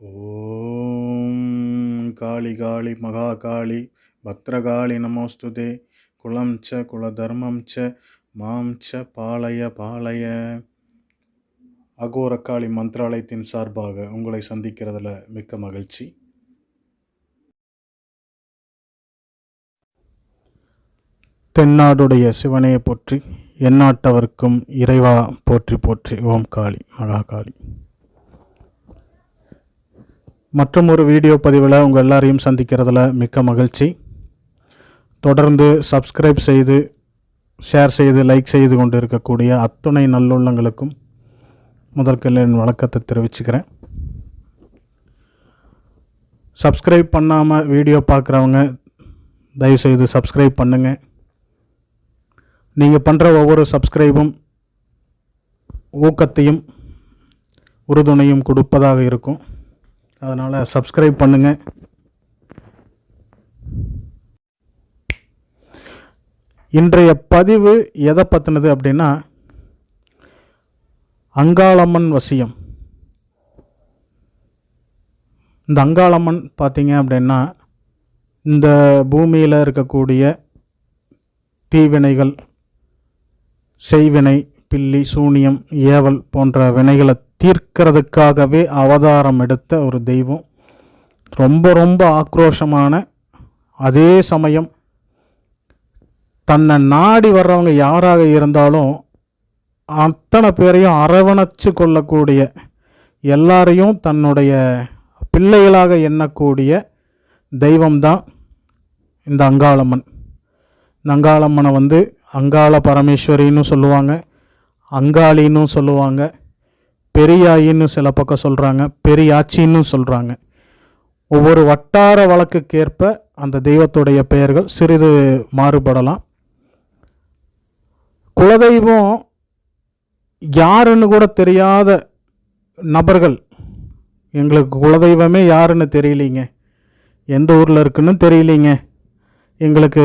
ஓம் காளி காளி மகா காளி பத்ரகாளி நமோஸ்துதே. குளம் ச குலதர்மம் ச மாம் ச பாளைய பாளைய அகோரக்காளி மந்திராலயத்தின் சார்பாக உங்களை சந்திக்கிறதுல மிக்க மகிழ்ச்சி. தென்னாடுடைய சிவனையை போற்றி எந்நாட்டவர்க்கும் இறைவா போற்றி போற்றி ஓம் காளி மகா காளி. மற்றும் ஒரு வீடியோ பதிவில் உங்கள் எல்லாரையும் சந்திக்கிறதுல மிக்க மகிழ்ச்சி. தொடர்ந்து சப்ஸ்கிரைப் செய்து ஷேர் செய்து லைக் செய்து கொண்டு இருக்கக்கூடிய அத்துணை நல்லுள்ளங்களுக்கும் முதற்கல்ல என் வழக்கத்தை தெரிவிச்சுக்கிறேன். சப்ஸ்கிரைப் பண்ணாமல் வீடியோ பார்க்குறவங்க தயவுசெய்து சப்ஸ்கிரைப் பண்ணுங்கள் நீங்கள் பண்ணுற ஒவ்வொரு சப்ஸ்கிரைபும் ஊக்கத்தையும் உறுதுணையும் கொடுப்பதாக இருக்கும். அதனால் சப்ஸ்கிரைப் பண்ணுங்கள் இன்றைய பதிவு எதை பற்றினது அப்படின்னா அங்காளம்மன் வசியம். இந்த அங்காளம்மன் பார்த்தீங்க அப்படின்னா இந்த பூமியில் இருக்கக்கூடிய தீவினைகள் செய்வினை பில்லி சூனியம் ஏவல் போன்ற வினைகளை தீர்க்கிறதுக்காகவே அவதாரம் எடுத்த ஒரு தெய்வம். ரொம்ப ரொம்ப ஆக்ரோஷமான அதே சமயம் தன்னை நாடி வர்றவங்க யாராக இருந்தாலும் அத்தனை பேரையும் அரவணைச்சு கொள்ளக்கூடிய எல்லாரையும் தன்னுடைய பிள்ளைகளாக எண்ணக்கூடிய தெய்வம்தான் இந்த அங்காளம்மன். இந்த அங்காளம்மனை வந்து அங்காள பரமேஸ்வரின்னு சொல்லுவாங்க அங்காளின்னு சொல்லுவாங்க. பெரியாயின்னு சில பக்கம் சொல்கிறாங்க பெரியாச்சின்னு சொல்கிறாங்க ஒவ்வொரு வட்டார வழக்குக்கேற்ப அந்த தெய்வத்துடைய பெயர்கள் சிறிது மாறுபடலாம். குலதெய்வம் யாருன்னு கூட தெரியாத நபர்கள். எங்களுக்கு குலதெய்வமே யாருன்னு தெரியலீங்க. எந்த ஊரில் இருக்குன்னு தெரியலீங்க. எங்களுக்கு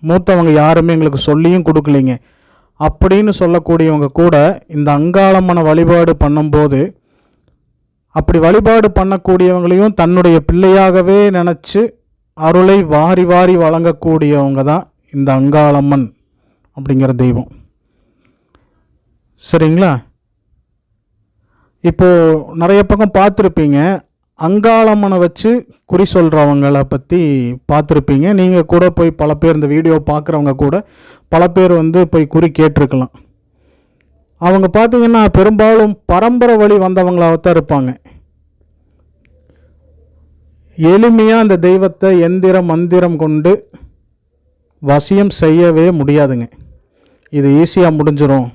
மூத்தவங்க யாருமே எங்களுக்கு சொல்லியும் கொடுக்கலைங்க. அப்படின்னு சொல்லக்கூடியவங்க கூட இந்த அங்காளம்மனை வழிபாடு பண்ணும்போது அப்படி வழிபாடு பண்ணக்கூடியவங்களையும் தன்னுடைய பிள்ளையாகவே நினச்சி அருளை வாரி வாரி வழங்கக்கூடியவங்க தான் இந்த அங்காளம்மன் அப்படிங்கிற தெய்வம். சரிங்களா? இப்போது நிறைய பக்கம் பார்த்துருப்பீங்க. அங்காளம்மனை வச்சு குறி சொல்கிறவங்கள பற்றி பார்த்துருப்பீங்க. நீங்கள் கூட போய் பல பேர் இந்த வீடியோ பார்க்குறவங்க கூட பல பேர் வந்து போய் குறி கேட்டிருக்கலாம். அவங்க பார்த்தீங்கன்னா பெரும்பாலும் பரம்பரை வழி வந்தவங்களாக தான் இருப்பாங்க. எளிமையாக அந்த தெய்வத்தை எந்திர மந்திரம் கொண்டு வசியம் செய்யவே முடியாதுங்க. இது ஈஸியாக முடிஞ்சிடும்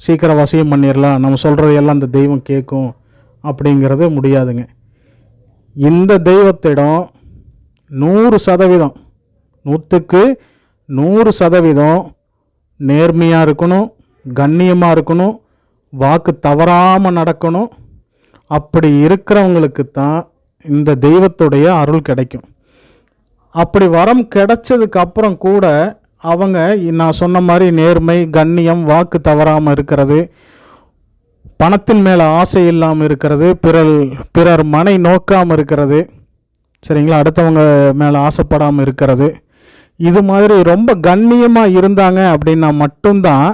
சீக்கிரம் வசியம் பண்ணிடலாம் நம்ம சொல்கிறதையெல்லாம் அந்த தெய்வம் கேட்கும் அப்படிங்கிறது முடியாதுங்க. இந்த தெய்வத்திடம் நூறு சதவீதம் நூற்றுக்கு நூறு சதவீதம் நேர்மையாக இருக்கணும் கண்ணியமாக இருக்கணும் வாக்கு தவறாமல் நடக்கணும். அப்படி இருக்கிறவங்களுக்கு தான் இந்த தெய்வத்துடைய அருள் கிடைக்கும். அப்படி வரம் கிடைச்சதுக்கு அப்புறம் கூட அவங்க நான் சொன்ன மாதிரி நேர்மை கண்ணியம் வாக்கு தவறாமல் இருக்கிறது பணத்தின் மேலே ஆசை இல்லாமல் இருக்கிறது பிறர் பிறர் மனை நோக்காமல் இருக்கிறது சரிங்களா? அடுத்தவங்க மேலே ஆசைப்படாமல் இருக்கிறது. இது மாதிரி ரொம்ப கண்ணியமாக இருந்தாங்க அப்படின்னா மட்டும்தான்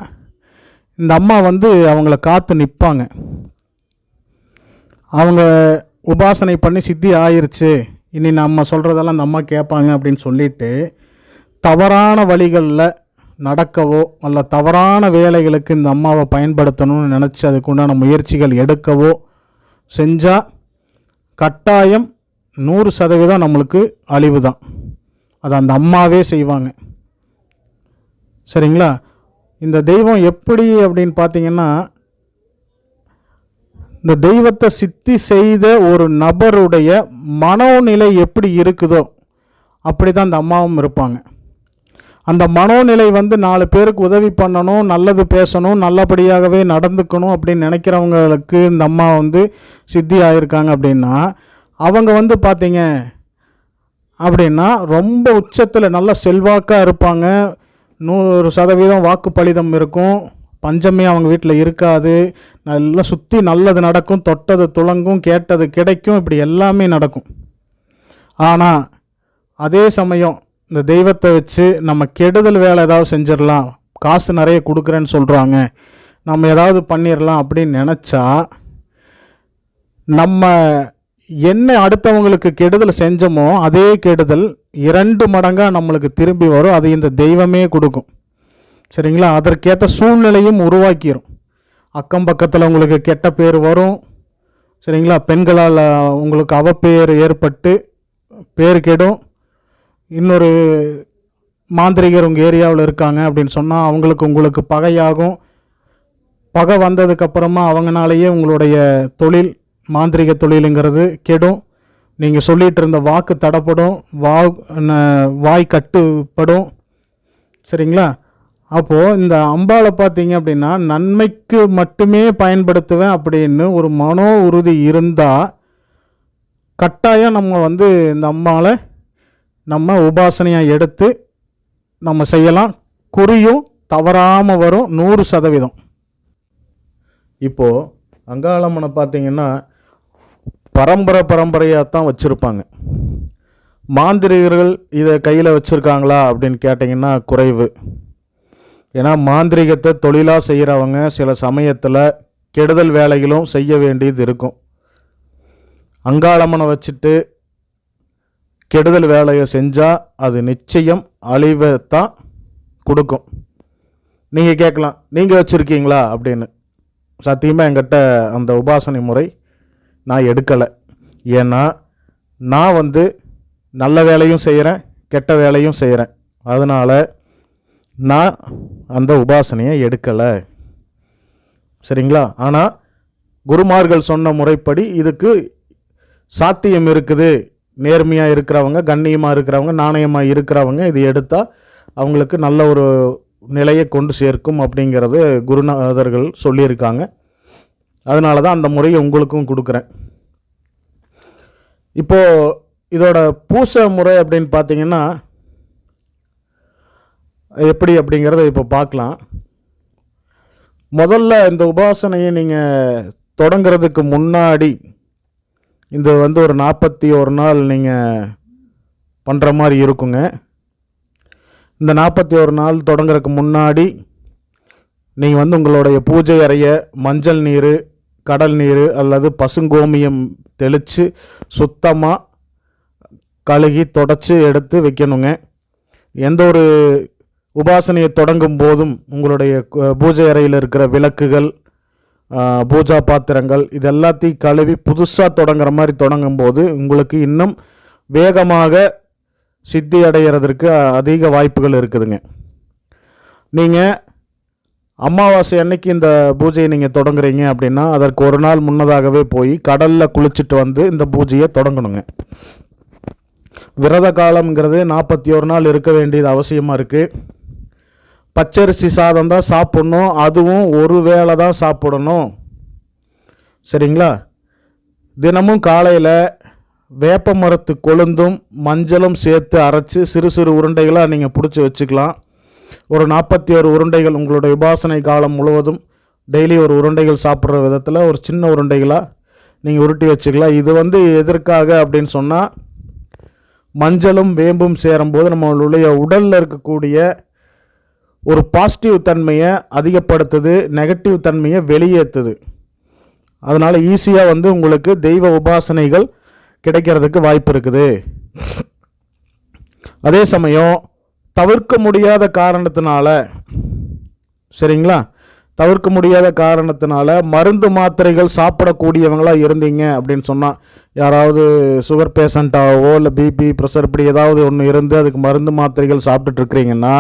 இந்த அம்மா வந்து அவங்கள காத்து நிற்பாங்க அவங்க உபாசனை பண்ணி சித்தி ஆயிருச்சு இனி நம்ம சொல்கிறதெல்லாம் அந்த அம்மா கேட்பாங்க அப்படின்னு சொல்லிட்டு தவறான வழிகளில் நடக்கவோ அல்ல தவறான வேலைகளுக்கு இந்த அம்மாவை பயன்படுத்தணும்னு நினச்சி அதுக்கு உண்டான முயற்சிகள் எடுக்கவோ செஞ்சால் கட்டாயம் நூறு சதவீதம் நம்மளுக்கு அழிவு தான் அதை அந்த அம்மாவே செய்வாங்க. சரிங்களா? இந்த தெய்வம் எப்படி அப்படின்னு பார்த்தீங்கன்னா இந்த தெய்வத்தை சித்தி செய்த ஒரு நபருடைய மனோநிலை எப்படி இருக்குதோ அப்படி தான் அந்த அம்மாவும் இருப்பாங்க. அந்த மனோநிலை வந்து நாலு பேருக்கு உதவி பண்ணணும் நல்லது பேசணும் நல்லபடியாகவே நடந்துக்கணும் அப்படின்னு நினைக்கிறவங்களுக்கு இந்த அம்மா வந்து சித்தி ஆகியிருக்காங்க அப்படின்னா அவங்க வந்து பார்த்தீங்க அப்படின்னா ரொம்ப உச்சத்தில் நல்ல செல்வாக்காக இருப்பாங்க. நூறு சதவீதம் வாக்கு பலிதம் இருக்கும். பஞ்சமே அவங்க வீட்டில் இருக்காது. நல்லா சுற்றி நல்லது நடக்கும் தொட்டது துளங்கும் கேட்டது கிடைக்கும். இப்படி எல்லாமே நடக்கும். ஆனால் அதே சமயம் இந்த தெய்வத்தை வச்சு நம்ம கெடுதல் வேலை ஏதாவது செஞ்சிடலாம் காசு நிறைய கொடுக்குறேன்னு சொல்கிறாங்க நம்ம ஏதாவது பண்ணிடலாம் அப்படின்னு நினச்சா நம்ம என்ன அடுத்தவங்களுக்கு கெடுதல் செஞ்சோமோ அதே கெடுதல் இரண்டு மடங்காக நம்மளுக்கு திரும்பி வரும். அது இந்த தெய்வமே கொடுக்கும். சரிங்களா? அதற்கேற்ற சூழ்நிலையும் உருவாக்கிடும் அக்கம் பக்கத்தில் உங்களுக்கு கெட்ட பேர் வரும். சரிங்களா? பெண்களால் உங்களுக்கு அவப்பேர் ஏற்பட்டு பேர் கெடும். இன்னொரு மாந்திரிகர் உங்கள் ஏரியாவில் இருக்காங்க அப்படின்னு சொன்னால் அவங்களுக்கு உங்களுக்கு பகையாகும். பகை வந்ததுக்கப்புறமா அவங்கனாலேயே உங்களுடைய தொழில் மாந்திரிக தொழிலுங்கிறது கெடும். நீங்கள் சொல்லிகிட்டு இருந்த வாக்கு தடப்படும் வா வாய் கட்டுப்படும். சரிங்களா? அப்போது இந்த அம்பாவை பார்த்தீங்க அப்படின்னா நன்மைக்கு மட்டுமே பயன்படுத்துவேன் அப்படின்னு ஒரு மனோ உறுதி இருந்தால் கட்டாயம் நம்ம வந்து இந்த அம்பாவை நம்ம உபாசனையாக எடுத்து நம்ம செய்யலாம். குறியும் தவறாமல் வரும் நூறு சதவீதம். இப்போது அங்காளம்மனை பார்த்தீங்கன்னா பரம்பரை பரம்பரையாக தான் வச்சுருப்பாங்க. மாந்திரிகர்கள் இதை கையில் வச்சுருக்காங்களா அப்படின்னு கேட்டிங்கன்னா குறைவு. ஏன்னா மாந்திரிகத்தை தொழிலாக செய்கிறவங்க சில சமயத்தில் கெடுதல் வேலைகளும் செய்ய வேண்டியது இருக்கும். அங்காளம்மனை வச்சுட்டு கெடுதல் வேலையை செஞ்சால் அது நிச்சயம் அழிவை தான் கொடுக்கும். நீங்கள் கேட்கலாம் நீங்கள் வச்சுருக்கீங்களா? அப்படின்னு. சத்தியமாக என்கிட்ட அந்த உபாசனை முறை நான் எடுக்கலை. ஏன்னா நான் வந்து நல்ல வேலையும் செய்கிறேன் கெட்ட வேலையும் செய்கிறேன் அதனால் நான் அந்த உபாசனையை எடுக்கலை. சரிங்களா? ஆனால் குருமார்கள் சொன்ன முறைப்படி இதுக்கு சாத்தியம் இருக்குது. நேர்மையாக இருக்கிறவங்க கண்ணியமாக இருக்கிறவங்க நாணயமாக இருக்கிறவங்க இது எடுத்தால் அவங்களுக்கு நல்ல ஒரு நிலையை கொண்டு சேர்க்கும் அப்படிங்கிறது குருநாதர்கள் சொல்லியிருக்காங்க. அதனால தான் அந்த முறையை உங்களுக்கும் கொடுக்குறேன். இப்போது இதோட பூசை முறை அப்படின்னு பார்த்தீங்கன்னா எப்படி அப்படிங்கிறத இப்போ பார்க்கலாம். முதல்ல இந்த உபாசனையை நீங்கள் தொடங்குறதுக்கு முன்னாடி இந்த வந்து ஒரு நாற்பத்தி ஒரு நாள் நீங்கள் பண்ணுற மாதிரி இருக்குங்க. இந்த நாற்பத்தி ஒரு நாள் தொடங்குறதுக்கு முன்னாடி நீங்கள் வந்து உங்களுடைய பூஜை அறைய மஞ்சள் நீர் கடல் நீர் அல்லது பசுங்கோமியம் தெளித்து சுத்தமாக கழுகி தொடச்சி எடுத்து வைக்கணுங்க. எந்த ஒரு உபாசனையை தொடங்கும் போதும் உங்களுடைய பூஜை அறையில் இருக்கிற விளக்குகள் பூஜா பாத்திரங்கள் இது எல்லாத்தையும் கழுவி புதுசாக தொடங்குற மாதிரி தொடங்கும் போது உங்களுக்கு இன்னும் வேகமாக சித்தி அடைகிறதுக்கு அதிக வாய்ப்புகள் இருக்குதுங்க. நீங்கள் அமாவாசை அன்னைக்கு இந்த பூஜையை நீங்கள் தொடங்குறீங்க அப்படின்னா அதற்கு ஒரு நாள் முன்னதாகவே போய் கடலில் குளிச்சுட்டு வந்து இந்த பூஜையை தொடங்கணுங்க. விரத காலம்ங்கிறது நாற்பத்தி ஒரு நாள் இருக்க வேண்டியது அவசியமாக இருக்குது பச்சரிசி சாதம் தான் சாப்பிட்ணும். அதுவும் ஒரு வேளை தான் சாப்பிடணும். சரிங்களா? தினமும் காலையில் வேப்ப மரத்து கொழுந்தும் மஞ்சளும் சேர்த்து அரைச்சி சிறு சிறு உருண்டைகளாக நீங்கள் பிடிச்சி வச்சுக்கலாம். ஒரு நாற்பத்தி ஒரு உருண்டைகள் உங்களுடைய உபாசனை காலம் முழுவதும் டெய்லி ஒரு உருண்டைகள் சாப்பிட்ற விதத்தில் ஒரு சின்ன உருண்டைகளாக நீங்கள் உருட்டி வச்சுக்கலாம். இது வந்து எதற்காக அப்படின்னு சொன்னால் மஞ்சளும் வேம்பும் சேரும்போது நம்மளுடைய உடலில் இருக்கக்கூடிய ஒரு பாசிட்டிவ் தன்மையை அதிகப்படுத்துது நெகட்டிவ் தன்மையை வெளியேற்றுது அதனால் ஈஸியாக வந்து உங்களுக்கு தெய்வ உபாசனைகள் கிடைக்கிறதுக்கு வாய்ப்பு இருக்குது. அதே சமயம் தவிர்க்க முடியாத காரணத்தினால சரிங்களா? தவிர்க்க முடியாத காரணத்தினால மருந்து மாத்திரைகள் சாப்பிடக்கூடியவங்களாக இருந்தீங்க அப்படின்னு சொன்னால் யாராவது சுகர் பேஷண்ட்டாகவோ இல்லை பிபி ப்ரெஷர் இப்படி ஏதாவது ஒன்று இருந்து அதுக்கு மருந்து மாத்திரைகள் சாப்பிட்டுட்டு இருக்கிறீங்கன்னா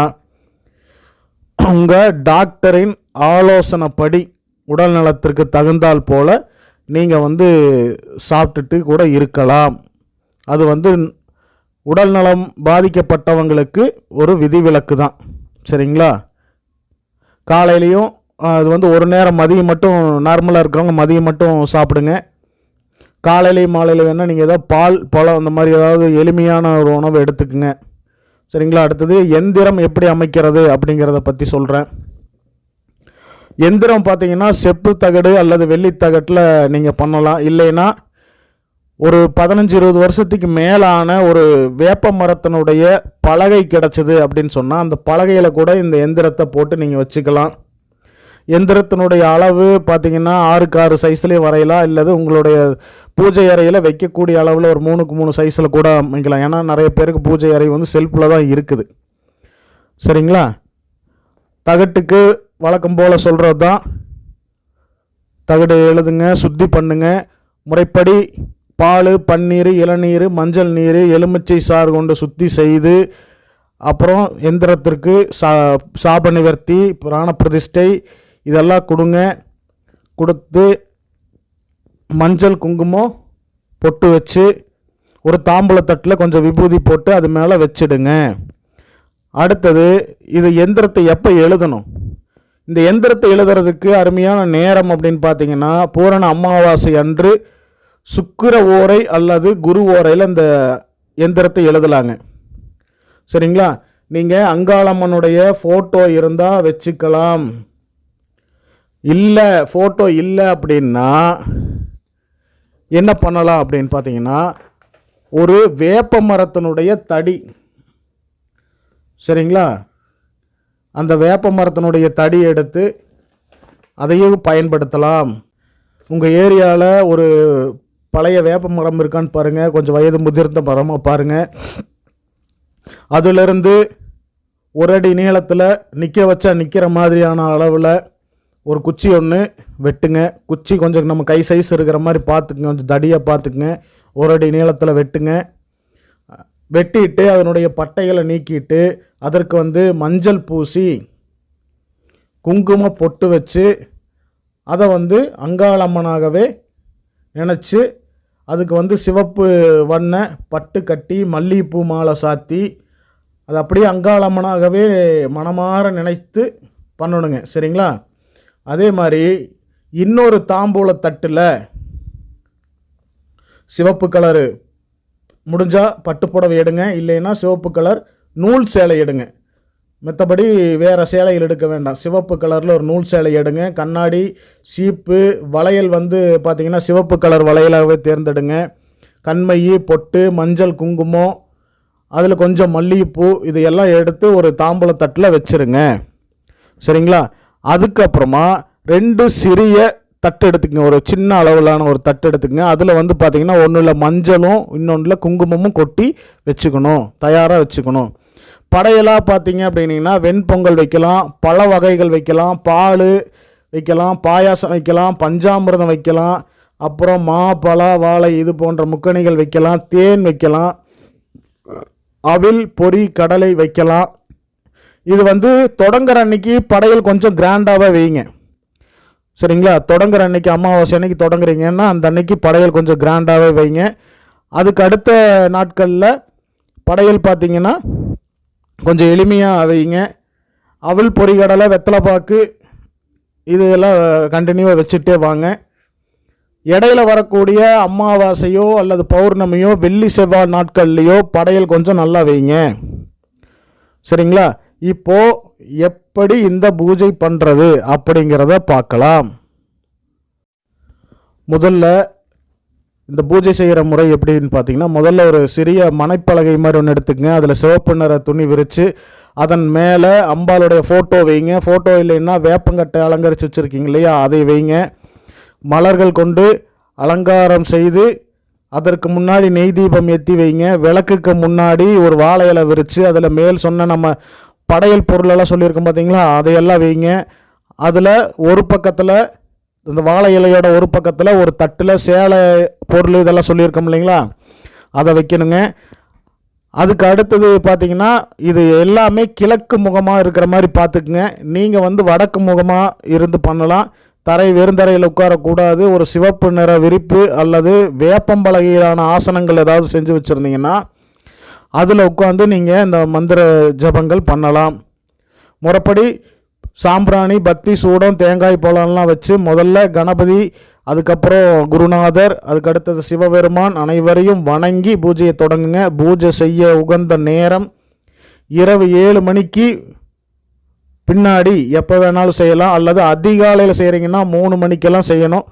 உங்கள் டாக்டரின் ஆலோசனைப்படி உடல் நலத்திற்கு தகுந்தால் போல் நீங்கள் வந்து சாப்பிட்டுட்டு கூட இருக்கலாம். அது வந்து உடல் நலம் பாதிக்கப்பட்டவங்களுக்கு ஒரு விதிவிலக்கு தான். சரிங்களா? காலையிலையும் அது வந்து ஒரு நேரம் மதியம் மட்டும் நார்மலாக இருக்கிறவங்க மதியம் மட்டும் சாப்பிடுங்க. காலையிலையும் மாலையில் வேணால் நீங்கள் ஏதாவது பால் பழம் அந்த மாதிரி ஏதாவது எளிமையான ஒரு உணவு எடுத்துக்குங்க. சரிங்களா? அடுத்தது எந்திரம் எப்படி அமைக்கிறது அப்படிங்கிறத பற்றி சொல்கிறேன் எந்திரம் பார்த்தீங்கன்னா செப்பு தகடு அல்லது வெள்ளித்தகட்டில் நீங்கள் பண்ணலாம். இல்லைன்னா ஒரு பதினஞ்சு இருபது வருஷத்துக்கு மேலான ஒரு வேப்ப மரத்தினுடைய பலகை கிடச்சிது அப்படின்னு சொன்னால் அந்த பலகையில் கூட இந்த எந்திரத்தை போட்டு நீங்கள் வச்சுக்கலாம். எந்திரத்தினுடைய அளவு பார்த்தீங்கன்னா ஆறுக்கு ஆறு சைஸ்லேயே வரையலாம். இல்லது உங்களுடைய பூஜை அறையில் வைக்கக்கூடிய அளவில் ஒரு மூணுக்கு மூணு சைஸில் கூட அமைக்கலாம். ஏன்னா நிறைய பேருக்கு பூஜை அறை வந்து செல்ஃபில் தான் இருக்குது. சரிங்களா? தகட்டுக்கு வழக்கம் போல் சொல்கிறது தான் தகடு எழுதுங்க சுத்தி பண்ணுங்க. முறைப்படி பால் பன்னீர் இளநீர் மஞ்சள் நீர் எலுமிச்சை சாறு கொண்டு சுத்தி செய்து அப்புறம் எந்திரத்திற்கு சா சாப நிவர்த்தி பிராண பிரதிஷ்டை இதெல்லாம் கொடுங்க. கொடுத்து மஞ்சள் குங்குமம் பொட்டு வச்சு ஒரு தாம்பூலத்தட்டில் கொஞ்சம் விபூதி போட்டு அது மேலே வச்சிடுங்க. அடுத்தது இது எந்திரத்தை எப்போ எழுதணும்? இந்த எந்திரத்தை எழுதுறதுக்கு அருமையான நேரம் அப்படின்னு பார்த்தீங்கன்னா பூரண அமாவாசை அன்று சுக்கிர ஓரை அல்லது குரு ஓரையில் இந்த எந்திரத்தை எழுதலாங்க. சரிங்களா? நீங்கள் அங்காளம்மனுடைய ஃபோட்டோ இருந்தால் வச்சுக்கலாம். இல்லை ஃபோட்டோ இல்லை அப்படின்னா என்ன பண்ணலாம் அப்படின்னு பார்த்தீங்கன்னா ஒரு வேப்ப மரத்தினுடைய தடி. சரிங்களா? அந்த வேப்ப மரத்தினுடைய தடி எடுத்து அதையும் பயன்படுத்தலாம். உங்கள் ஏரியாவில் ஒரு பழைய வேப்ப மரம் இருக்கான்னு பாருங்கள் கொஞ்சம் வயது முதிர்ந்த மரமாக பாருங்கள் அதிலிருந்து ஒரு அடி நீளத்தில் நிற்க வச்சா நிற்கிற மாதிரியான அளவில் ஒரு குச்சி ஒன்று வெட்டுங்க. குச்சி கொஞ்சம் நம்ம கை சைஸ் இருக்கிற மாதிரி பார்த்துக்குங்க. கொஞ்சம் தடியாக பார்த்துக்குங்க. ஒரு அடி நீளத்தில் வெட்டுங்க. வெட்டிட்டு அதனுடைய பட்டைகளை நீக்கிட்டு அதற்கு வந்து மஞ்சள் பூசி குங்கும பொட்டு வச்சு அதை வந்து அங்காளம்மனாகவே நினச்சி அதுக்கு வந்து சிவப்பு வண்ண பட்டு கட்டி மல்லிகைப்பூ மாலை சாத்தி அது அப்படியே அங்காளம்மனாகவே மனமாற நினைத்து பண்ணணுங்க. சரிங்களா? அதே மாதிரி இன்னொரு தாம்பூல தட்டில் சிவப்பு கலரு முடிஞ்சால் பட்டு புடவை எடுங்க இல்லைன்னா சிவப்பு கலர் நூல் சேலை எடுங்க. மற்றபடி வேறு சேலைகள் எடுக்க வேண்டாம். சிவப்பு கலரில் ஒரு நூல் சேலை எடுங்க. கண்ணாடி சீப்பு வளையல் வந்து பார்த்திங்கன்னா சிவப்பு கலர் வளையலாகவே தேர்ந்தெடுங்க. கண்மையி பொட்டு மஞ்சள் குங்குமம் அதில் கொஞ்சம் மல்லிகைப்பூ இது எல்லாம் எடுத்து ஒரு தாம்பூல தட்டில் வச்சுருங்க. சரிங்களா? அதுக்கப்புறமா ரெண்டு சிறிய தட்டு எடுத்துக்கங்க. ஒரு சின்ன அளவிலான ஒரு தட்டு எடுத்துக்கங்க. அதில் வந்து பார்த்திங்கன்னா ஒன்றில் மஞ்சளும் இன்னொன்றில் குங்குமமும் கொட்டி வச்சுக்கணும். தயாராக வச்சுக்கணும். படையலாக பார்த்தீங்க அப்படின்னீங்கன்னா வெண்பொங்கல் வைக்கலாம் பழ வகைகள் வைக்கலாம் பால் வைக்கலாம் பாயாசம் வைக்கலாம் பஞ்சாமிரதம் வைக்கலாம் அப்புறம் மா பழ வாழை இது போன்ற முக்கணிகள் வைக்கலாம் தேன் வைக்கலாம் அவில் பொரி கடலை வைக்கலாம். இது வந்து தொடங்குற அன்னைக்கு படையல் கொஞ்சம் கிராண்டாகவே வைங்க. சரிங்களா? தொடங்குற அன்னைக்கு அமாவாசை அன்னைக்கு தொடங்குறீங்கன்னா அந்த அன்னைக்கு படையல் கொஞ்சம் கிராண்டாகவே வைங்க. அதுக்கு அடுத்த நாட்களில் படையல் பார்த்தீங்கன்னா கொஞ்சம் எளிமையாக வைங்க. அவள் பொறிகடலை வெத்தலைப்பாக்கு இதெல்லாம் கண்டினியூவாக வச்சுட்டே வாங்க. இடையில வரக்கூடிய அமாவாசையோ அல்லது பௌர்ணமியோ வெள்ளி செவ்வாய் நாட்கள்லையோ படையல் கொஞ்சம் நல்லா வைங்க. சரிங்களா? இப்போ எப்படி இந்த பூஜை பண்ணுறது அப்படிங்கிறத பார்க்கலாம். முதல்ல இந்த பூஜை செய்கிற முறை எப்படின்னு பார்த்தீங்கன்னா முதல்ல ஒரு சிறிய மனைப்பலகை மாதிரி ஒன்று எடுத்துக்கங்க. அதில் சிவப்பு நிற துணி விரித்து அதன் மேலே அம்பாளுடைய ஃபோட்டோ வைங்க. ஃபோட்டோ இல்லைன்னா வேப்பங்கட்டை அலங்கரித்து வச்சுருக்கீங்க இல்லையா? அதை வைங்க. மலர்கள் கொண்டு அலங்காரம் செய்து அதற்கு முன்னாடி நெய் தீபம் ஏற்றி வைங்க. விளக்குக்கு முன்னாடி ஒரு வாழை இலை விரித்து அதில் மேல் சொன்ன நம்ம படையல் பொருளெல்லாம் சொல்லியிருக்கோம் பார்த்தீங்களா? அதையெல்லாம் வைங்க. அதில் ஒரு பக்கத்தில் இந்த வாழை இலையோட ஒரு பக்கத்தில் ஒரு தட்டில் சேலை பொருள் இதெல்லாம் சொல்லியிருக்கோம் இல்லைங்களா? அதை வைக்கணுங்க. அதுக்கு அடுத்தது பார்த்தீங்கன்னா இது எல்லாமே கிழக்கு முகமாக இருக்கிற மாதிரி பார்த்துக்குங்க. நீங்கள் வந்து வடக்கு முகமாக இருந்து பண்ணலாம். தரை வெறுந்தரையில் உட்காரக்கூடாது. ஒரு சிவப்பு நிற விரிப்பு அல்லது வேப்பம்பலகையிலான ஆசனங்கள் ஏதாவது செஞ்சு வச்சுருந்தீங்கன்னா அதில் உட்காந்து நீங்கள் இந்த மந்திர ஜபங்கள் பண்ணலாம். முறைப்படி சாம்பிராணி பக்தி சூடம் தேங்காய் பழம்லாம் வச்சு முதல்ல கணபதி அதுக்கப்புறம் குருநாதர் அதுக்கடுத்தது சிவபெருமான் அனைவரையும் வணங்கி பூஜையை தொடங்குங்க. பூஜை செய்ய உகந்த நேரம் இரவு ஏழு மணிக்கு பின்னாடி எப்போ வேணாலும் செய்யலாம். அல்லது அதிகாலையில் செய்கிறீங்கன்னா மூணு மணிக்கெல்லாம் செய்யணும்.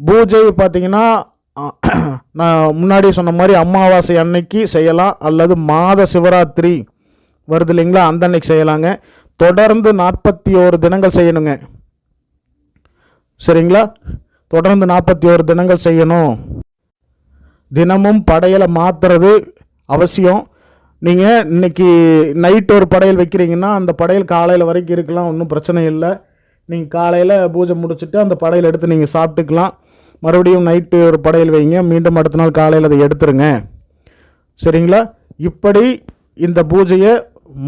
பூஜை பார்த்தீங்கன்னா நான் முன்னாடி சொன்ன மாதிரி அமாவாசை அன்னைக்கு செய்யலாம் அல்லது மாத சிவராத்திரி வருது இல்லைங்களா அந்த அன்னைக்கு செய்யலாங்க. தொடர்ந்து நாற்பத்தி ஓரு தினங்கள் செய்யணுங்க. சரிங்களா? தொடர்ந்து நாற்பத்தி ஓரு தினங்கள் செய்யணும். தினமும் படையலை மாற்றுறது அவசியம். நீங்கள் இன்னைக்கு நைட் ஒரு படையல் வைக்கிறீங்கன்னா அந்த படையல் காலையில் வரைக்கும் இருக்கலாம் ஒன்றும் பிரச்சனை இல்லை. நீங்கள் காலையில் பூஜை முடிச்சுட்டு அந்த படையல் எடுத்து நீங்கள் சாப்பிட்டுக்கலாம். மறுபடியும் நைட்டு ஒரு படையல் வைங்க. மீண்டும் அடுத்த நாள் காலையில் அதை எடுத்துருங்க. சரிங்களா? இப்படி இந்த பூஜையை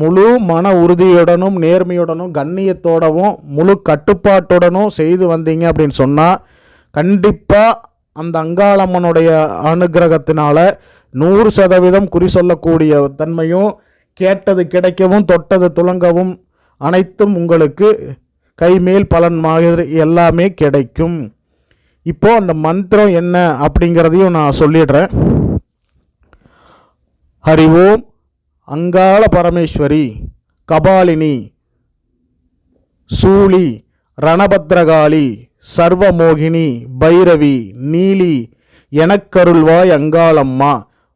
முழு மன உறுதியுடனும் நேர்மையுடனும் கண்ணியத்தோடவும் முழு கட்டுப்பாட்டுடனும் செய்து வந்தீங்க அப்படின்னு சொன்னால் கண்டிப்பாக அந்த அங்காளம்மனுடைய அனுகிரகத்தினால நூறு சதவீதம் குறி சொல்லக்கூடிய தன்மையும் கேட்டது கிடைக்கவும் தொட்டது துலங்கவும் அனைத்தும் உங்களுக்கு கைமேல் பலன் மாதிரி எல்லாமே கிடைக்கும். இப்போது அந்த மந்திரம் என்ன அப்படிங்கிறதையும் நான் சொல்லிடுறேன். ஹரி ஓம் அங்காள பரமேஸ்வரி கபாலினி சூளி ரணபத்ரகாளி சர்வமோகினி பைரவி நீலி எனக்கருள்வாய் அங்காளம்மா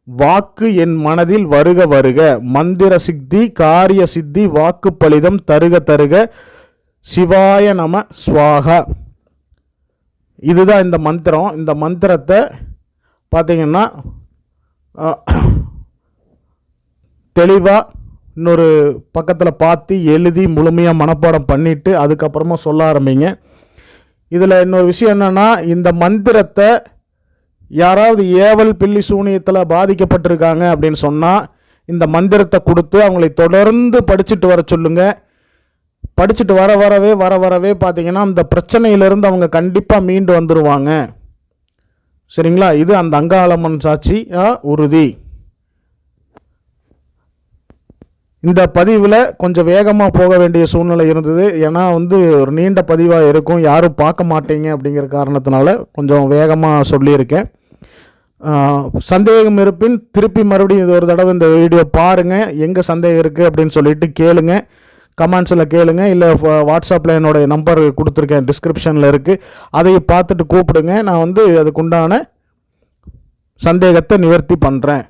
வாக்கு என் மனதில் வருக வருக மந்திர சித்தி காரிய சித்தி வாக்கு பலிதம் தருக தருக சிவாய நம ஸ்வாகா. இதுதான் இந்த மந்திரம். இந்த மந்திரத்தை பார்த்திங்கன்னா தெளிவாக இன்னொரு பக்கத்தில் பார்த்து எழுதி முழுமையாக மனப்பாடம் பண்ணிவிட்டு அதுக்கப்புறமா சொல்ல ஆரம்பிங்க. இதில் இன்னொரு விஷயம் என்னென்னா இந்த மந்திரத்தை யாராவது ஏவல் பில்லி சூனியத்தில் பாதிக்கப்பட்டிருக்காங்க அப்படின்னு சொன்னால் இந்த மந்திரத்தை கொடுத்து அவங்களை தொடர்ந்து படிச்சுட்டு வர சொல்லுங்கள் படிச்சுட்டு வர வரவே வர வரவே பார்த்தீங்கன்னா அந்த பிரச்சனையிலிருந்து அவங்க கண்டிப்பாக மீண்டு வந்துடுவாங்க சரிங்களா? இது அந்த அங்காளம்மன் சாட்சி உறுதி. இந்த பதிவில் கொஞ்சம் வேகமாக போக வேண்டிய சூழ்நிலை இருந்தது. ஏன்னா வந்து ஒரு நீண்ட பதிவாக இருக்கும். யாரும் பார்க்க மாட்டீங்க அப்படிங்கிற காரணத்தினால கொஞ்சம் வேகமாக சொல்லியிருக்கேன். சந்தேகம் இருப்பின் திருப்பி மறுபடியும் இது ஒரு தடவை இந்த வீடியோ பாருங்கள் எங்கே சந்தேகம் இருக்குது அப்படின்னு சொல்லிட்டு கேளுங்கள் கமெண்ட்ஸில் கேளுங்க. இல்லை வாட்ஸ்அப்பில் என்னுடைய நம்பர் கொடுத்துருக்கேன். டிஸ்கிரிப்ஷனில் இருக்குது அதை பார்த்துட்டு கூப்பிடுங்க. நான் வந்து அதுக்குண்டான சந்தேகத்தை நிவர்த்தி பண்ணுறேன்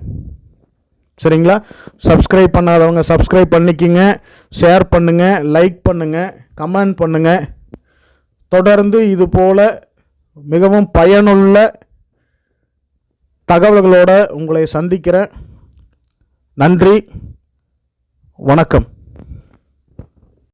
சரிங்களா? சப்ஸ்கிரைப் பண்ணாதவங்க சப்ஸ்கிரைப் பண்ணிக்கிங்க. ஷேர் பண்ணுங்கள் லைக் பண்ணுங்கள் கமெண்ட் பண்ணுங்கள் தொடர்ந்து இது போல் மிகவும் பயனுள்ள தகவல்களோடு உங்களை சந்திக்கிறேன். நன்றி. வணக்கம்.